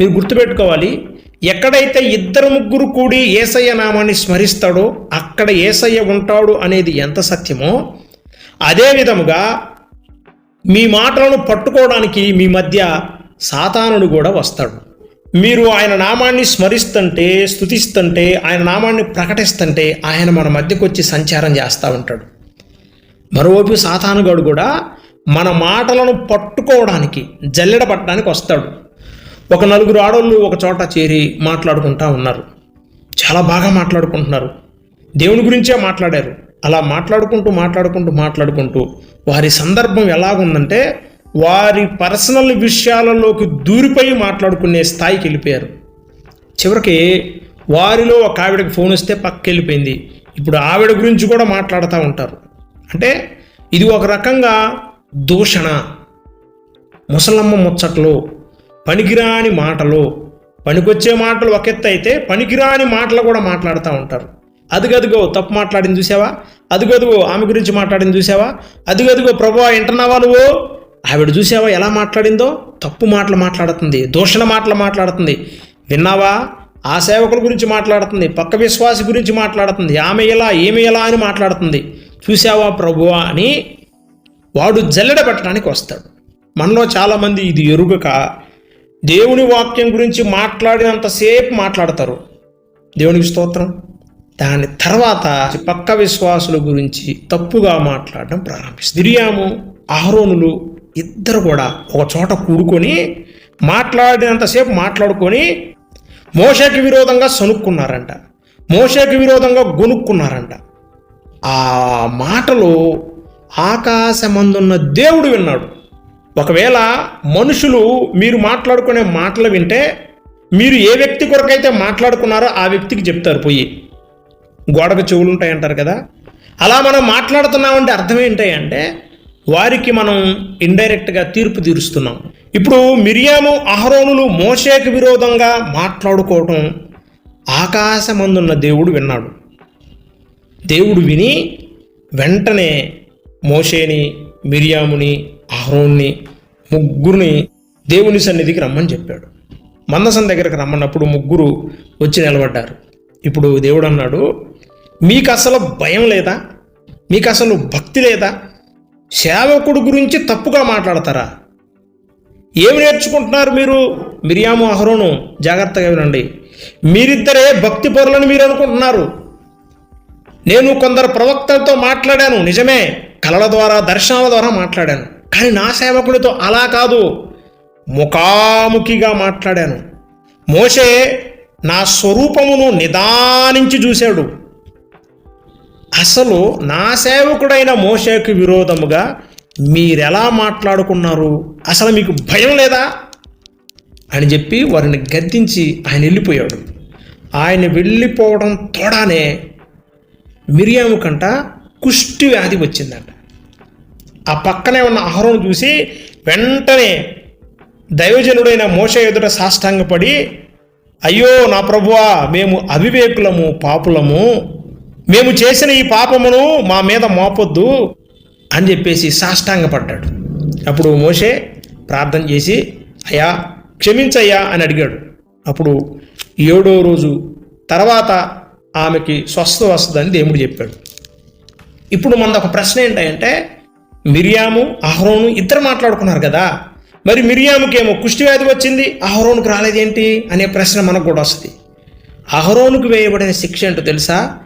మీరు గుర్తుపెట్టుకోవాలి. ఎక్కడైతే ఇద్దరు ముగ్గురు కూడి ఏసయ్య నామాన్ని స్మరిస్తాడో అక్కడ ఏసయ్య ఉంటాడు అనేది ఎంత సత్యమో అదే విధముగా మీ మాటలను పట్టుకోవడానికి మీ మధ్య సాతానుడు కూడా వస్తాడు. మీరు ఆయన నామాన్ని స్మరిస్తుంటే స్థుతిస్తుంటే ఆయన నామాన్ని ప్రకటిస్తుంటే ఆయన మన మధ్యకు వచ్చి సంచారం చేస్తూ ఉంటాడు. మరోవైపు సాతానుగాడు కూడా మన మాటలను పట్టుకోవడానికి జల్లెడ పట్టడానికి వస్తాడు. ఒక నలుగురు ఆడోళ్ళు ఒక చోట చేరి మాట్లాడుకుంటా ఉన్నారు. చాలా బాగా మాట్లాడుకుంటున్నారు. దేవుని గురించే మాట్లాడారు. అలా మాట్లాడుకుంటూ మాట్లాడుకుంటూ మాట్లాడుకుంటూ వారి సందర్భం ఎలాగుందంటే వారి పర్సనల్ విషయాలలోకి దూరిపోయి మాట్లాడుకునే స్థాయికి వెళ్ళిపోయారు. చివరికి వారిలో ఒక ఆవిడకి ఫోన్ వస్తే పక్కకి వెళ్ళిపోయింది. ఇప్పుడు ఆవిడ గురించి కూడా మాట్లాడుతూ ఉంటారు. అంటే ఇది ఒక రకంగా దూషణ. ముసలమ్మ ముచ్చట్లు పనికిరాని మాటలు పనికొచ్చే మాటలు ఒక ఎత్తు అయితే పనికిరాని మాటలు కూడా మాట్లాడుతూ ఉంటారు. అదిగదిగో తప్పు మాట్లాడింది చూసావా? అదిగదిగో ఆమె గురించి మాట్లాడింది చూసావా? అదిగదిగో ప్రభా వింటున్నావా నువ్వు? ఆవిడ చూసావా ఎలా మాట్లాడిందో? తప్పు మాటలు మాట్లాడుతుంది దూషణ మాటలు మాట్లాడుతుంది. విన్నావా? ఆ సేవకుల గురించి మాట్లాడుతుంది పక్క విశ్వాసి గురించి మాట్లాడుతుంది ఆమె ఎలా ఏమి ఎలా అని మాట్లాడుతుంది. చూసావా ప్రభువా అని వాడు జల్లెడ పెట్టడానికి వస్తాడు. మనలో చాలామంది ఇది ఎరుగక దేవుని వాక్యం గురించి మాట్లాడినంతసేపు మాట్లాడతారు. దేవునికి స్తోత్రం. దాని తర్వాత పక్క విశ్వాసుల గురించి తప్పుగా మాట్లాడడం ప్రారంభిస్తుంది. దిరియాము ఆహరోనులు ఇద్దరు కూడా ఒక చోట కూడుకొని మాట్లాడినంతసేపు మాట్లాడుకొని మోషకి విరోధంగా సనుక్కున్నారంట మోషకి విరోధంగా గొనుక్కున్నారంట ఆ మాటలు ఆకాశమందున్న దేవుడు విన్నాడు. ఒకవేళ మనుషులు మీరు మాట్లాడుకునే మాటలు వింటే మీరు ఏ వ్యక్తి కొరకైతే మాట్లాడుకున్నారో ఆ వ్యక్తికి చెప్తారు పోయి. గోడకు చెవులు ఉంటాయంటారు కదా. అలా మనం మాట్లాడుతున్నామంటే అర్థం ఏంటంటే వారికి మనం ఇండైరెక్ట్గా తీర్పు తీరుస్తున్నాం. ఇప్పుడు మిరియాము అహరోనులు మోషేకి విరోధంగా మాట్లాడుకోవటం ఆకాశమందున్న దేవుడు విన్నాడు. దేవుడు విని వెంటనే మోషేని మిరియాముని అహరోన్ని ముగ్గురిని దేవుని సన్నిధికి రమ్మని చెప్పాడు. మందసం దగ్గరకు రమ్మన్నప్పుడు ముగ్గురు వచ్చి నిలబడ్డారు. ఇప్పుడు దేవుడు అన్నాడు మీకు అసలు భయం లేదా? మీకు అసలు భక్తి లేదా? సేవకుడు గురించి తప్పుగా మాట్లాడతారా? ఏమి నేర్చుకుంటున్నారు మీరు? మిరియాము అహరోను జాగ్రత్తగా వినండి. మీరిద్దరే భక్తి పరులని మీరు అనుకుంటున్నారు. నేను కొందరు ప్రవక్తలతో మాట్లాడాను నిజమే. కళల ద్వారా దర్శనాల ద్వారా మాట్లాడాను. కానీ నా సేవకుడితో అలా కాదు. ముఖాముఖిగా మాట్లాడాను. మోషే నా స్వరూపమును నిదానించి చూశాడు. అసలు నా సేవకుడైన మోషేకు విరోధముగా మీరెలా మాట్లాడుకున్నారు? అసలు మీకు భయం లేదా? అని చెప్పి వారిని గద్దించి ఆయన వెళ్ళిపోయాడు. ఆయన వెళ్ళిపోవడం తోడానే మిరియాము కంట కుష్టి వ్యాధి వచ్చిందంట. ఆ పక్కనే ఉన్న ఆహారం చూసి వెంటనే దైవజనుడైన మోస ఎదుట సాష్టాంగపడి అయ్యో నా ప్రభువా మేము అవివేకులము పాపులము. మేము చేసిన ఈ పాపమును మా మీద మోపొద్దు అని చెప్పేసి సాష్టాంగపడ్డాడు. అప్పుడు మోషే ప్రార్థన చేసి అయ్యా క్షమించయ్యా అని అడిగాడు. అప్పుడు ఏడో రోజు తర్వాత ఆమెకి స్వస్థ వస్తుందని దేవుడు చెప్పాడు. ఇప్పుడు మనది ఒక ప్రశ్న ఏంటంటే మిరియాము అహరోను ఇద్దరు మాట్లాడుకున్నారు కదా. మరి మిరియాముకేమో కుష్టి వ్యాధి వచ్చింది అహరోనుకు రాలేదేంటి అనే ప్రశ్న మనకు కూడా వస్తుంది. అహరోనుకు వేయబడిన శిక్ష ఏంటో తెలుసా?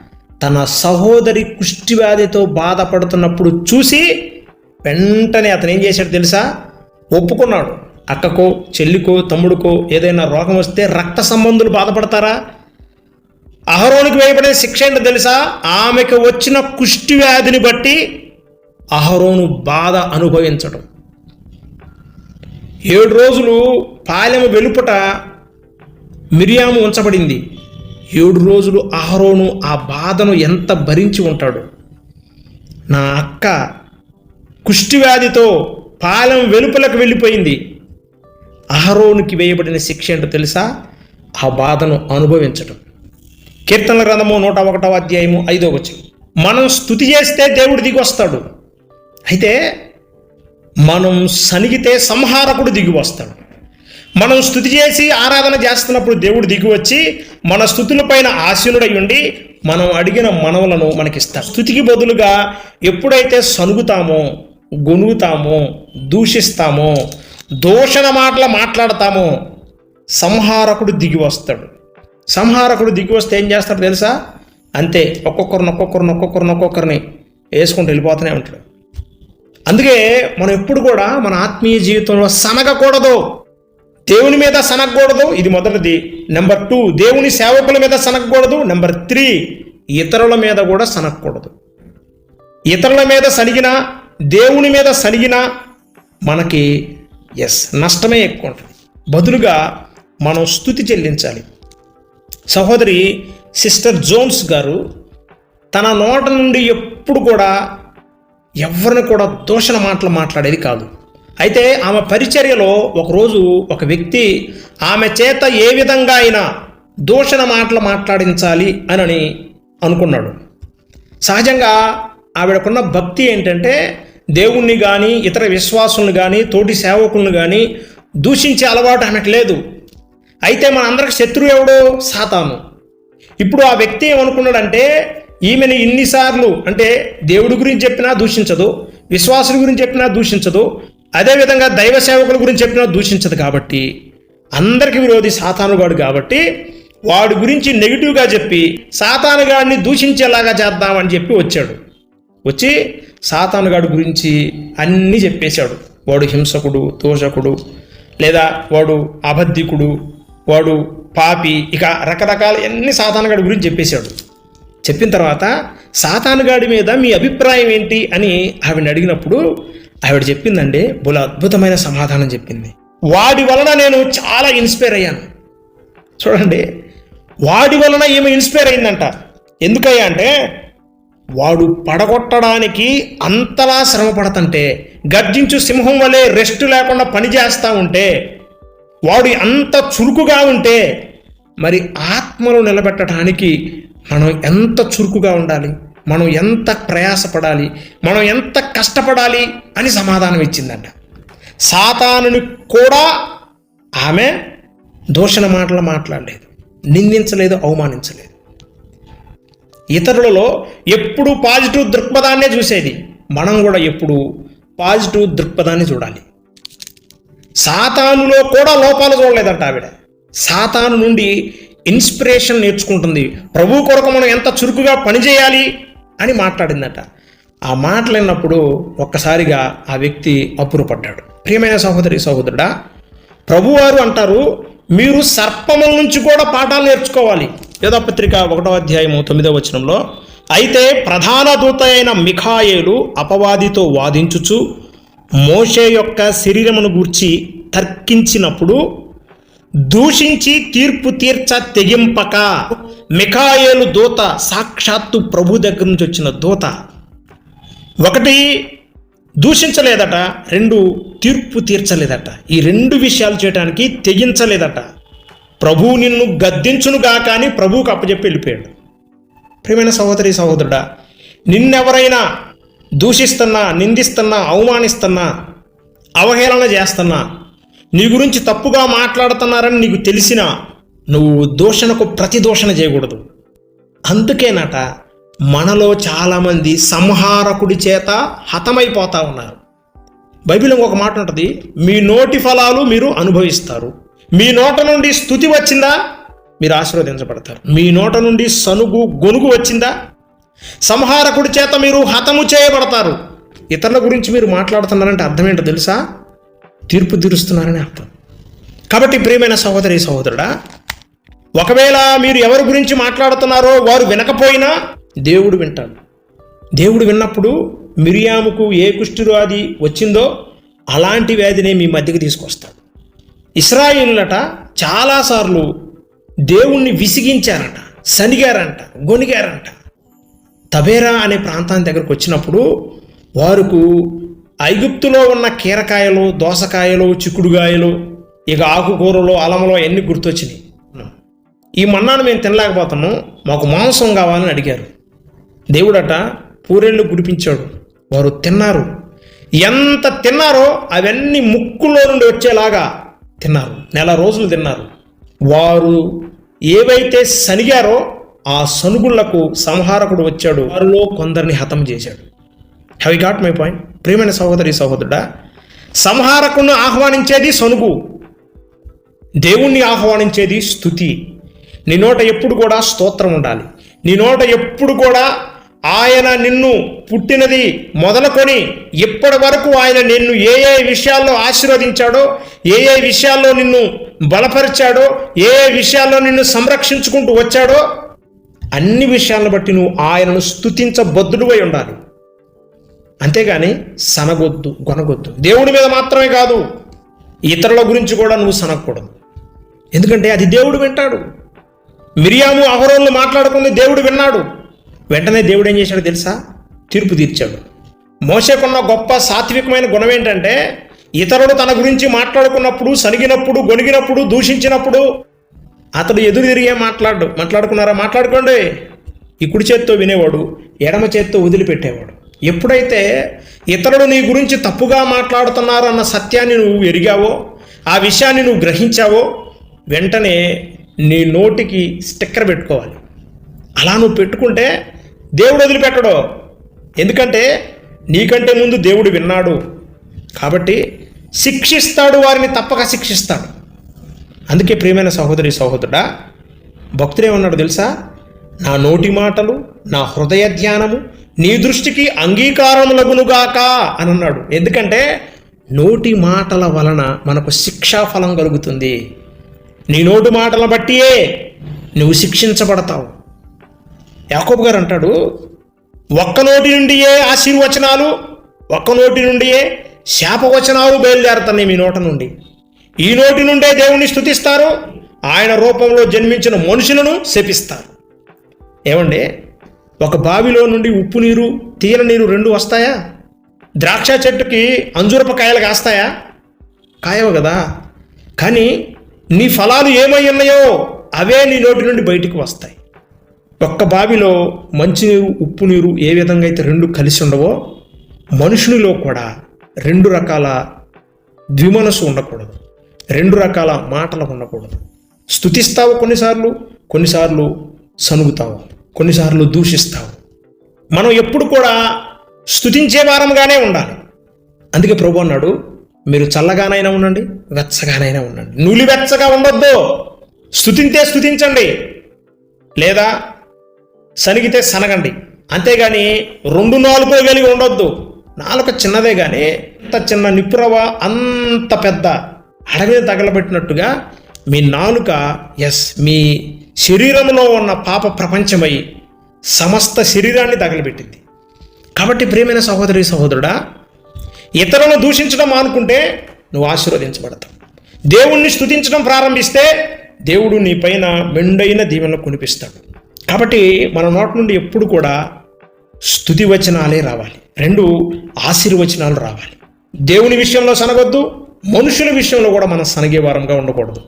తన సహోదరి కుష్టి వ్యాధితో బాధపడుతున్నప్పుడు చూసి వెంటనే అతను ఏం చేశాడు తెలుసా? ఒప్పుకున్నాడు. అక్కకో చెల్లికో తమ్ముడికో ఏదైనా రోగం వస్తే రక్త సంబంధులు బాధపడతారా? అహరోనికి వేయబడిన శిక్ష ఏంటో తెలుసా? ఆమెకు వచ్చిన కుష్టి వ్యాధిని బట్టి అహరోను బాధ అనుభవించడం ఏడు రోజులు పాలెము వెలుపట మిరియాము ఉంచబడింది. ఏడు రోజులు అహరోను ఆ బాధను ఎంత భరించి ఉంటాడు. నా అక్క కుష్టివ్యాధితో పాలెం వెలుపలకు వెళ్ళిపోయింది. అహరోనుకి వేయబడిన శిక్ష ఏంటో తెలుసా? ఆ బాధను అనుభవించడం కీర్తనల గ్రంథము నూట ఒకటవ అధ్యాయము ఐదో వచ్చి మనం స్థుతి చేస్తే దేవుడు దిగి వస్తాడు. అయితే మనం సనిగితే సంహారకుడు దిగి వస్తాడు. మనం స్థుతి చేసి ఆరాధన చేస్తున్నప్పుడు దేవుడు దిగి వచ్చి మన స్థుతులపైన ఆశీనుడై ఉండి మనం అడిగిన మనవులను మనకిస్తాం స్థుతికి బదులుగా ఎప్పుడైతే సనుగుతామో గొనుగుతామో దూషిస్తామో దూషణ మాటలు మాట్లాడతామో సంహారకుడు దిగి వస్తాడు. సంహారకుడు దిగి వస్తే ఏం చేస్తాడు తెలుసా? అంతే ఒక్కొక్కరిని ఒక్కొక్కరిని ఒక్కొక్కరిని ఒక్కొక్కరిని వేసుకుంటూ వెళ్ళిపోతూనే ఉంటాడు. అందుకే మనం ఎప్పుడు కూడా మన ఆత్మీయ జీవితంలో సనగకూడదు. దేవుని మీద సనగకూడదు ఇది మొదటిది. నెంబర్ టూ దేవుని సేవకుల మీద సనగకూడదు. నెంబర్ త్రీ ఇతరుల మీద కూడా సనగకూడదు. ఇతరుల మీద సనిగినా దేవుని మీద సనిగినా మనకి ఎస్ నష్టమే ఎక్కువ ఉంటుంది. బదులుగా మనం స్థుతి చెల్లించాలి. సహోదరి సిస్టర్ జోన్స్ గారు తన నోట నుండి ఎప్పుడు కూడా ఎవరిని కూడా దూషణ మాటలు మాట్లాడేది కాదు. అయితే ఆమె పరిచర్యలో ఒకరోజు ఒక వ్యక్తి ఆమె చేత ఏ విధంగా అయినా దూషణ మాటలు మాట్లాడించాలి అని అనుకున్నాడు. సహజంగా ఆవిడకున్న భక్తి ఏంటంటే దేవుణ్ణి కానీ ఇతర విశ్వాసులను కానీ తోటి సేవకులను కానీ దూషించే అలవాటు ఆమెకు లేదు. అయితే మన అందరికి శత్రువు ఎవడో? సాతాను. ఇప్పుడు ఆ వ్యక్తి ఏమనుకున్నాడంటే ఈమెను ఇన్నిసార్లు అంటే దేవుడి గురించి చెప్పినా దూషించదు విశ్వాసుల గురించి చెప్పినా దూషించదు అదేవిధంగా దైవ సేవకుల గురించి చెప్పినా దూషించదు కాబట్టి అందరికి విరోధి సాతానుగాడు కాబట్టి వాడి గురించి నెగిటివ్గా చెప్పి సాతానుగాడిని దూషించేలాగా చేద్దామని చెప్పి వచ్చాడు. వచ్చి సాతానుగాడి గురించి అన్నీ చెప్పేశాడు. వాడు హింసకుడు తోషకుడు లేదా వాడు అబద్ధికుడు వాడు పాపి ఇక రకరకాల అన్ని సాతానుగాడి గురించి చెప్పేశాడు. చెప్పిన తర్వాత సాతానుగాడి మీద మీ అభిప్రాయం ఏంటి? అని ఆవిడ అడిగినప్పుడు ఆవిడ చెప్పిందండి బుల అద్భుతమైన సమాధానం చెప్పింది. వాడి వలన నేను చాలా ఇన్స్పైర్ అయ్యాను. చూడండి వాడి వలన ఈమె ఇన్స్పైర్ అయిందంట. ఎందుకయ్యా అంటే వాడు పడగొట్టడానికి అంతలా శ్రమ పడతంటే గర్జించు సింహం వలె రెస్ట్ లేకుండా పని చేస్తూ ఉంటే వాడు అంత చురుకుగా ఉంటే మరి ఆత్మను నిలబెట్టడానికి మనం ఎంత చురుకుగా ఉండాలి? మనం ఎంత ప్రయాసపడాలి? మనం ఎంత కష్టపడాలి? అని సమాధానం ఇచ్చిందంట. సాతానుని కూడా ఆమె దూషణ మాటలు మాట్లాడలేదు. నిందించలేదు అవమానించలేదు. ఇతరులలో ఎప్పుడు పాజిటివ్ దృక్పథాన్నే చూసేది. మనం కూడా ఎప్పుడు పాజిటివ్ దృక్పథాన్ని చూడాలి. సాతానులో కూడా లోపాలు చూడలేదంట ఆవిడ. సాతాను నుండి ఇన్స్పిరేషన్ నేర్చుకుంటుంది. ప్రభు కొరకు మనం ఎంత చురుకుగా పనిచేయాలి అని మాట్లాడిందట. ఆ మాట్లాడినప్పుడు ఒక్కసారిగా ఆ వ్యక్తి అప్పురపడ్డాడు ప్రియమైన సహోదరి సహోదరుడా ప్రభువారు అంటారు మీరు సర్పముల నుంచి కూడా పాఠాలు నేర్చుకోవాలి. యోధపత్రిక ఒకటో అధ్యాయము తొమ్మిదో వచనంలో అయితే ప్రధాన దూత అయిన మిఖాయేలు అపవాదితో వాదించుచు మోషే యొక్క శరీరమును గూర్చి తర్కించినప్పుడు దూషించి తీర్పు తీర్చ తెగింపక మిఖాయేలు దూత సాక్షాత్తు ప్రభు దగ్గర నుంచి వచ్చిన దూత. ఒకటి దూషించలేదట రెండు తీర్పు తీర్చలేదట. ఈ రెండు విషయాలు చేయడానికి తెగించలేదట. ప్రభు నిన్ను గద్దించునుగా కానీ ప్రభువుకు అప్పచెప్పి వెళ్ళిపోయాడు. ప్రియమైన సహోదరి సహోదరుడా నిన్నెవరైనా దూషిస్తున్నా నిందిస్తున్నా అవమానిస్తున్నా అవహేళన చేస్తున్నా నీ గురించి తప్పుగా మాట్లాడుతున్నారని నీకు తెలిసినా నువ్వు దూషణకు ప్రతిదూషణ చేయకూడదు. అందుకేనట మనలో చాలామంది సంహారకుడి చేత హతమైపోతా ఉన్నారు. బైబిల్ ఒక మాట ఉంటుంది మీ నోటి ఫలాలు మీరు అనుభవిస్తారు. మీ నోట నుండి స్థుతి వచ్చిందా? మీరు ఆశీర్వదించబడతారు. మీ నోట నుండి సనుగు గొనుగు వచ్చిందా? సంహారకుడి చేత మీరు హతము చేయబడతారు. ఇతరుల గురించి మీరు మాట్లాడుతున్నారంటే అర్థం ఏంటో తెలుసా? తీర్పు తీరుస్తున్నారని అర్థం. కాబట్టి ప్రియమైన సహోదరి సహోదరుడా ఒకవేళ మీరు ఎవరి గురించి మాట్లాడుతున్నారో వారు వినకపోయినా దేవుడు వింటాడు. దేవుడు విన్నప్పుడు మిరియాముకు ఏ కుష్ఠవ్యాధి వచ్చిందో అలాంటి వ్యాధిని మీ మధ్యకి తీసుకొస్తాడు. ఇస్రాయిల్లట చాలాసార్లు దేవుణ్ణి విసిగించారట సనిగారంట గొనిగారంట తబేరా అనే ప్రాంతాన్ని దగ్గరకు వచ్చినప్పుడు వారుకు ఐగుప్తులో ఉన్న కీరకాయలు దోసకాయలు చిక్కుడుగాయలు ఇక ఆకుకూరలు అలములు అన్నీ గుర్తొచ్చినాయి. ఈ మన్నాను మేము తినలేకపోతాము మాకు మాంసం కావాలని అడిగారు. దేవుడట పూరేళ్ళు గుడిపించాడు వారు తిన్నారు. ఎంత తిన్నారో అవన్నీ ముక్కులో నుండి వచ్చేలాగా తిన్నారు. నెల రోజులు తిన్నారు. వారు ఏవైతే సనిగారో ఆ సనుగుళ్ళకు సంహారకుడు వచ్చాడు. వారిలో కొందరిని హతం చేశాడు. హ్యావ్ గాట్ మై పాయింట్ ప్రియమైన సహోదరి సహోదరుడా సంహారకును ఆహ్వానించేది సనుగు. దేవుణ్ణి ఆహ్వానించేది స్థుతి. నీ నోట ఎప్పుడు కూడా స్తోత్రం ఉండాలి. నీ నోట ఎప్పుడు కూడా ఆయన నిన్ను పుట్టినది మొదలుకొని ఇప్పటి వరకు ఆయన నిన్ను ఏ ఏ విషయాల్లో ఆశీర్వదించాడో ఏ ఏ విషయాల్లో నిన్ను బలపరిచాడో ఏ ఏ విషయాల్లో నిన్ను సంరక్షించుకుంటూ వచ్చాడో అన్ని విషయాలను బట్టి నువ్వు ఆయనను స్థుతించబద్ధుడువై ఉండాలి. అంతేగాని సనగొద్దు గొనగొద్దు. దేవుడి మీద మాత్రమే కాదు ఇతరుల గురించి కూడా నువ్వు సనగకూడదు. ఎందుకంటే అది దేవుడు వింటాడు. మిరియాము అహరోన్లు మాట్లాడుకుంది దేవుడు విన్నాడు. వెంటనే దేవుడు ఏం చేశాడు తెలుసా? తీర్పు తీర్చాడు. మోసకున్న గొప్ప సాత్వికమైన గుణం ఏంటంటే ఇతరుడు తన గురించి మాట్లాడుకున్నప్పుడు సనిగినప్పుడు గొనిగినప్పుడు దూషించినప్పుడు అతడు ఎదురు తిరిగే మాట్లాడు మాట్లాడుకున్నారా? మాట్లాడుకోండి. ఈ కుడి చేత్తో వినేవాడు ఎడమ చేత్తో వదిలిపెట్టేవాడు. ఎప్పుడైతే ఇతరులు నీ గురించి తప్పుగా మాట్లాడుతున్నారన్న సత్యాన్ని నువ్వు ఎరిగావో ఆ విషయాన్ని నువ్వు గ్రహించావో వెంటనే నీ నోటికి స్టిక్కర్ పెట్టుకోవాలి. అలా నువ్వు పెట్టుకుంటే దేవుడు వదిలిపెట్టడు. ఎందుకంటే నీకంటే ముందు దేవుడు విన్నాడు. కాబట్టి శిక్షిస్తాడు వారిని తప్పక శిక్షిస్తాడు. అందుకే ప్రియమైన సహోదరి సహోదరుడా భక్తుడేమన్నాడు తెలుసా? నా నోటి మాటలు నా హృదయ ధ్యానము నీ దృష్టికి అంగీకారములగునుగాక అని అన్నాడు. ఎందుకంటే నోటి మాటల వలన మనకు శిక్షాఫలం కలుగుతుంది. నీ నోటి మాటల బట్టియే నువ్వు శిక్షించబడతావు. యాకోబు గారు అంటాడు ఒక్క నోటి నుండియే ఆశీర్వచనాలు ఒక్క నోటి నుండియే శాపవచనాలు బయలుదేరుతున్నాయి మీ నోట నుండి. ఈ నోటి నుండే దేవుణ్ణి స్థుతిస్తారు ఆయన రూపంలో జన్మించిన మనుషులను శపిస్తారు. ఏమండి? ఒక బావిలో నుండి ఉప్పు నీరు తీర నీరు రెండు వస్తాయా? ద్రాక్ష చెట్టుకి అంజురప కాయలు కాస్తాయా? కాయవు కదా. కానీ నీ ఫలాలు ఏమై ఉన్నాయో అవే నీ నోటి నుండి బయటికి వస్తాయి. ఒక్క బావిలో మంచినీరు ఉప్పు నీరు ఏ విధంగా అయితే రెండు కలిసి ఉండవో మనుషునిలో కూడా రెండు రకాల ద్విమనసు ఉండకూడదు. రెండు రకాల మాటలు ఉండకూడదు. స్థుతిస్తావు కొన్నిసార్లు కొన్నిసార్లు సనుగుతావు. కొన్నిసార్లు దూషిస్తావు మనం ఎప్పుడు కూడా స్థుతించే వారంగానే ఉండాలి. అందుకే ప్రభు అన్నాడు మీరు చల్లగానైనా ఉండండి వెచ్చగానైనా ఉండండి. నూలి వెచ్చగా ఉండొద్దు. స్థుతింతే స్థుతించండి లేదా సనిగితే సనగండి. అంతేగాని రెండు నాలుగు కలిగి ఉండొద్దు. నాలుక చిన్నదే కానీ అంత చిన్న నిప్పురవ అంత పెద్ద అడవిని తగలబెట్టినట్టుగా మీ నాలుక ఎస్ మీ శరీరంలో ఉన్న పాప ప్రపంచమై సమస్త శరీరాన్ని తగలబెట్టింది. కాబట్టి ప్రేమైన సహోదరి సహోదరుడా ఇతరులను దూషించడం అనుకుంటే నువ్వు ఆశీర్వదించబడతావు. దేవుణ్ణి స్తుతించడం ప్రారంభిస్తే దేవుడు నీ పైన మెండైన దీవెనలు కొనిపిస్తాడు కాబట్టి మన నోటి నుండి ఎప్పుడు కూడా స్థుతి వచనాలే రావాలి. రెండు ఆశీర్వచనాలు రావాలి. దేవుని విషయంలో సనగొద్దు మనుషుల విషయంలో కూడా మనం సనగే వారంగా ఉండకూడదు.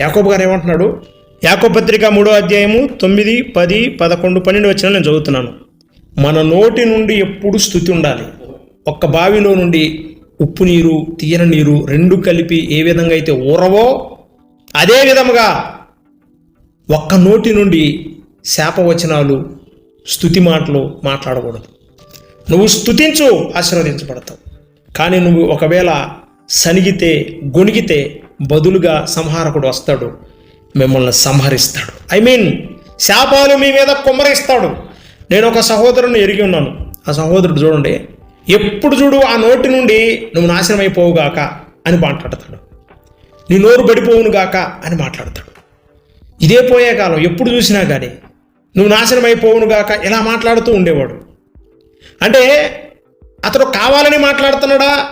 యాకోబు గారు ఏమంటున్నాడు? యాకపత్రిక మూడో అధ్యాయము తొమ్మిది పది పదకొండు పన్నెండు వచ్చిన నేను చదువుతున్నాను. మన నోటి నుండి ఎప్పుడు స్థుతి ఉండాలి? ఒక్క బావిలో నుండి ఉప్పు నీరు తీయని నీరు రెండు కలిపి ఏ విధంగా అయితే ఊరవో అదే విధముగా ఒక్క నోటి నుండి శాపవచనాలు స్థుతి మాటలు మాట్లాడకూడదు. నువ్వు స్థుతించు ఆశీర్వదించబడతావు. కానీ నువ్వు ఒకవేళ సనిగితే గొణిగితే బదులుగా సంహారకుడు వస్తాడు. మిమ్మల్ని సంహరిస్తాడు. ఐ మీన్ శాపాలు మీ మీద కుమ్మరిస్తాడు. నేను ఒక సహోదరుని ఎరిగి ఉన్నాను. ఆ సహోదరుడు చూడండి ఎప్పుడు చూడు ఆ నోటి నుండి నువ్వు నాశనం అయిపోవుగాక అని మాట్లాడతాడు. నీ నోరు పడిపోవును గాక అని మాట్లాడతాడు. ఇదే పోయే కాలం ఎప్పుడు చూసినా కానీ నువ్వు నాశనం అయిపోవును గాక ఇలా మాట్లాడుతూ ఉండేవాడు. అంటే అతడు కావాలని మాట్లాడుతున్నాడా?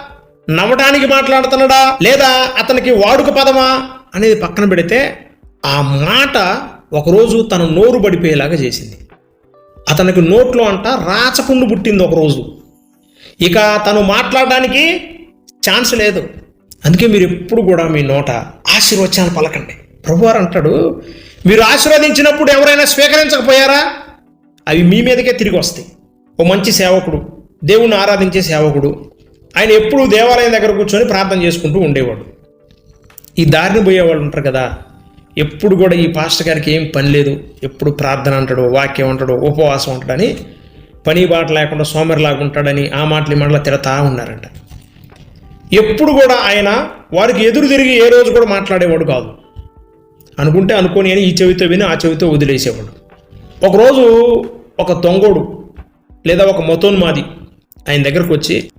నమ్మటానికి మాట్లాడుతున్నాడా? లేదా అతనికి వాడుక పదమా? అనేది పక్కన పెడితే ఆ మాట ఒకరోజు తన నోరు పడిపోయేలాగా చేసింది. అతనికి నోట్లో అంట రాచపుండు పుట్టింది ఒకరోజు. ఇక తను మాట్లాడడానికి ఛాన్స్ లేదు. అందుకే మీరు ఎప్పుడు కూడా మీ నోట ఆశీర్వచనాలు పలకండి. ప్రభువారు అంటాడు మీరు ఆశీర్వదించినప్పుడు ఎవరైనా స్వీకరించకపోయారా? అవి మీ మీదకే తిరిగి వస్తాయి. ఓ మంచి సేవకుడు దేవుణ్ణి ఆరాధించే సేవకుడు. ఆయన ఎప్పుడూ దేవాలయం దగ్గర కూర్చొని ప్రార్థన చేసుకుంటూ ఉండేవాడు. ఈ దారిని పోయేవాళ్ళు ఉంటారు కదా ఎప్పుడు కూడా ఈ పాస్టర్ గారికి ఏం పని లేదు. ఎప్పుడు ప్రార్థన అంటాడు వాక్యం అంటాడు ఉపవాసం ఉంటాడని పని బాట లేకుండా సోమరిలాగా ఉంటాడని ఆ మాటలు మాటలు తిడతా ఉన్నారంట. ఎప్పుడు కూడా ఆయన వారికి ఎదురు తిరిగి ఏ రోజు కూడా మాట్లాడేవాడు కాదు. అనుకుంటే అనుకోని అని ఈ చెవితో విని ఆ చెవితో వదిలేసేవాడు. ఒకరోజు ఒక దొంగోడు లేదా ఒక మతోన్మాది ఆయన దగ్గరకు వచ్చి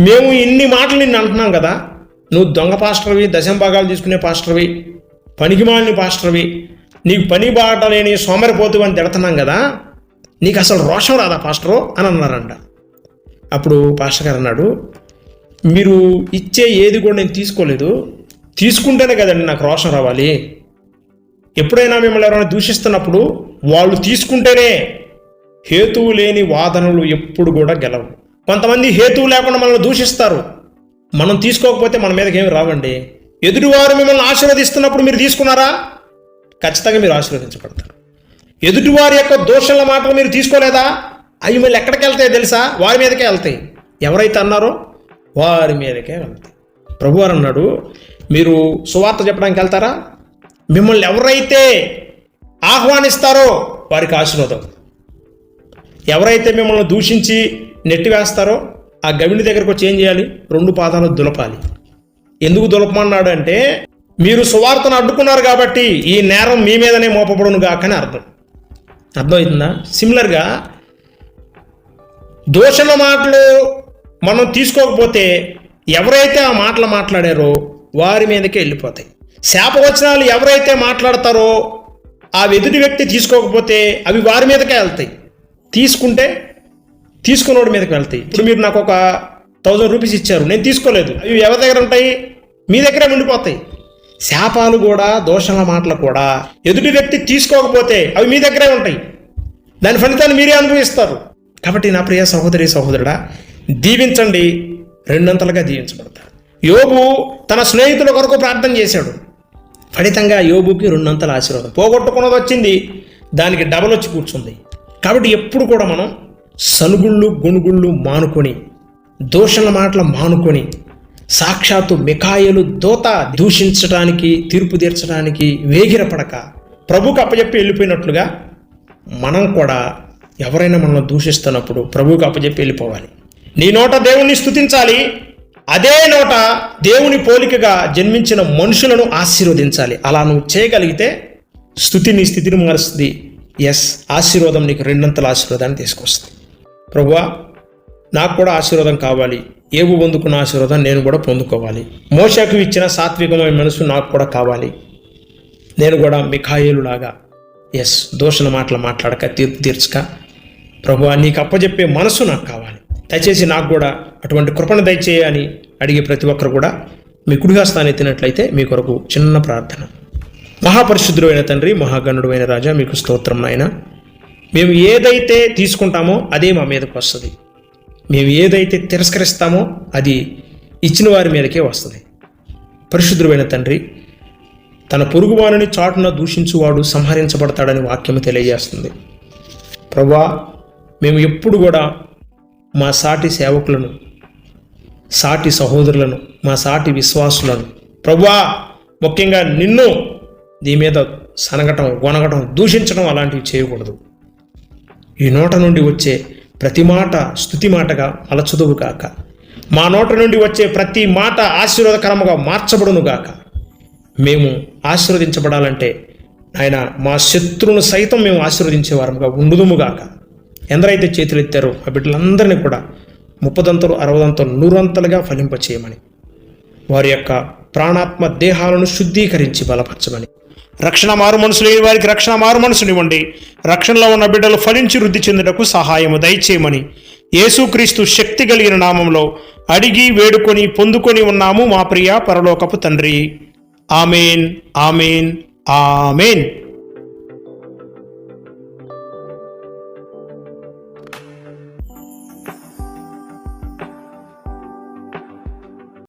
మేము ఇన్ని మాటలు నిన్ను అంటున్నాం కదా. నువ్వు దొంగ పాస్టర్వి దశం భాగాలు తీసుకునే పాస్టర్వి పనికిమాలిని పాస్టర్వి నీకు పని బాట లేని సోమరిపోతు అని తిడుతున్నాం కదా నీకు అసలు రోషం రాదా పాస్టరు? అని అన్నారంట. అప్పుడు పాస్టర్ గారు అన్నాడు మీరు ఇచ్చే ఏది కూడా నేను తీసుకోలేదు తీసుకుంటేనే కదండి నాకు రోషం రావాలి. ఎప్పుడైనా మిమ్మల్ని ఎవరైనా దూషిస్తున్నప్పుడు వాళ్ళు తీసుకుంటేనే హేతువు లేని వాదనలు ఎప్పుడు కూడా గెలవు. కొంతమంది హేతువు లేకుండా మనల్ని దూషిస్తారు. మనం తీసుకోకపోతే మన మీదకి ఏమి రావండి? ఎదుటివారు మిమ్మల్ని ఆశీర్వదిస్తున్నప్పుడు మీరు తీసుకున్నారా? ఖచ్చితంగా మీరు ఆశీర్వదించబడతారు. ఎదుటివారి యొక్క దోషంల మాటలు మీరు తీసుకోలేదా? అవి మళ్ళీ ఎక్కడికి వెళ్తాయి తెలుసా? వారి మీదకే వెళ్తాయి. ఎవరైతే అన్నారో వారి మీదకే వెళ్తాయి. ప్రభువారు అన్నాడు మీరు సువార్త చెప్పడానికి వెళ్తారా? మిమ్మల్ని ఎవరైతే ఆహ్వానిస్తారో వారికి ఆశీర్వాదం. ఎవరైతే మిమ్మల్ని దూషించి నెట్టివేస్తారో ఆ గవిని దగ్గరకు వచ్చి ఏం చేయాలి? రెండు పాదాలు దులపాలి. ఎందుకు దులపమన్నాడు అంటే మీరు సువార్తను అడ్డుకున్నారు కాబట్టి ఈ నేరం మీ మీదనే మోపబడును గాకని అర్థం. అర్థమవుతుందా సిమిలర్గా దోషణ మాటలు మనం తీసుకోకపోతే ఎవరైతే ఆ మాటలు మాట్లాడారో వారి మీదకే వెళ్ళిపోతాయి. శాపవచనాలు ఎవరైతే మాట్లాడతారో ఆ ఎదుటి వ్యక్తి తీసుకోకపోతే అవి వారి మీదకే వెళ్తాయి. తీసుకుంటే తీసుకున్నోడి మీదకి వెళ్తాయి. ఇప్పుడు మీరు నాకు ఒక థౌజండ్ రూపీస్ ఇచ్చారు. నేను తీసుకోలేదు. అవి ఎవరి దగ్గర ఉంటాయి? మీ దగ్గరే ఉండిపోతాయి. శాపాలు కూడా దోషణ మాటలు కూడా ఎదుటి వ్యక్తి తీసుకోకపోతే అవి మీ దగ్గరే ఉంటాయి. దాని ఫలితాన్ని మీరే అనుభవిస్తారు. కాబట్టి నా ప్రియ సహోదరి సహోదరుడా దీవించండి. రెండంతలుగా దీవించబడతారు. యోబు తన స్నేహితుల కొరకు ప్రార్థన చేశాడు. ఫలితంగా యోబుకి రెండంతల ఆశీర్వాదం. పోగొట్టుకున్నది వచ్చింది. దానికి డబల్ వచ్చి కూర్చుంది. కాబట్టి ఎప్పుడు కూడా మనం సనుగుళ్ళు గుణుగుళ్ళు మానుకొని దూషణ మాటలు మానుకొని సాక్షాత్తు మిఖాయలు దోత దూషించడానికి తీర్పు తీర్చడానికి వేగిరపడక ప్రభుకు అప్పచెప్పి వెళ్ళిపోయినట్లుగా మనం కూడా ఎవరైనా మనల్ని దూషిస్తున్నప్పుడు ప్రభువుకి అప్పచెప్పి వెళ్ళిపోవాలి. నీ నోట దేవుణ్ణి స్తుతించాలి అదే నోట దేవుని పోలికగా జన్మించిన మనుషులను ఆశీర్వదించాలి. అలా నువ్వు చేయగలిగితే స్థుతి నీ స్థితిని మారుస్తుంది. ఎస్ ఆశీర్వాదం నీకు రెండంతల ఆశీర్వాదాన్ని తీసుకొస్తుంది. ప్రభువా నాకు కూడా ఆశీర్వాదం కావాలి. ఏబు పొందుకున్న ఆశీర్వాదం నేను కూడా పొందుకోవాలి. మోషకు ఇచ్చిన సాత్వికమైన మనసు నాకు కూడా కావాలి. నేను కూడా మిఖాయేలులాగా. ఎస్ దోషణ మాటలు మాట్లాడక తీర్పు తీర్చక. ప్రభు నీకు అప్పచెప్పే మనసు నాకు కావాలి. దయచేసి నాకు కూడా అటువంటి కృపణ దయచేయని అడిగే ప్రతి ఒక్కరు కూడా మీ కుడిహస్తాన్ని ఎత్తినట్లయితే మీ కొరకు చిన్న ప్రార్థన. మహాపరిశుద్ధుడు అయిన తండ్రి మహాగణుడు అయిన రాజా మీకు స్తోత్రం నాయన మేము ఏదైతే తీసుకుంటామో అదే మా మీదకు వస్తుంది. మేము ఏదైతే తిరస్కరిస్తామో అది ఇచ్చిన వారి మీదకే వస్తుంది. పరిశుద్ధుడైన తండ్రి తన పొరుగువానిని చాటున దూషించువాడు సంహరించబడతాడని వాక్యము తెలియజేస్తుంది. ప్రభా మేము ఎప్పుడు కూడా మా సాటి సేవకులను సాటి సహోదరులను మా సాటి విశ్వాసులను ప్రభా ముఖ్యంగా నిన్ను దీని మీద సనగటం గొనగటం దూషించడం అలాంటివి చేయకూడదు. ఈ నోట నుండి వచ్చే ప్రతి మాట స్థుతి మాటగా అలచదువు గాక. మా నోట నుండి వచ్చే ప్రతి మాట ఆశీర్వాదకరముగా మార్చబడును గాక. మేము ఆశీర్వదించబడాలంటే ఆయన మా శత్రువును సైతం మేము ఆశీర్వదించే వారముగా ఉండుదుముగాక ఎందరైతే చేతులెత్తారో ఆ బిడ్డలందరినీ కూడా ముప్పదంతలు అరవదంతలు నూరంతలుగా ఫలింపచేయమని. వారి యొక్క ప్రాణాత్మ దేహాలను శుద్ధీకరించి బలపరచమని. రక్షణ మారు మనసు లేని వారికి రక్షణ మారు మనసునివ్వండి. రక్షణలో ఉన్న బిడ్డలు ఫలించి వృద్ధి చెందుటకు సహాయము దయచేయమని యేసుక్రీస్తు శక్తి కలిగిన నామంలో అడిగి వేడుకొని పొందుకొని ఉన్నాము మా ప్రియ పరలోకపు తండ్రి. Amen amen amen.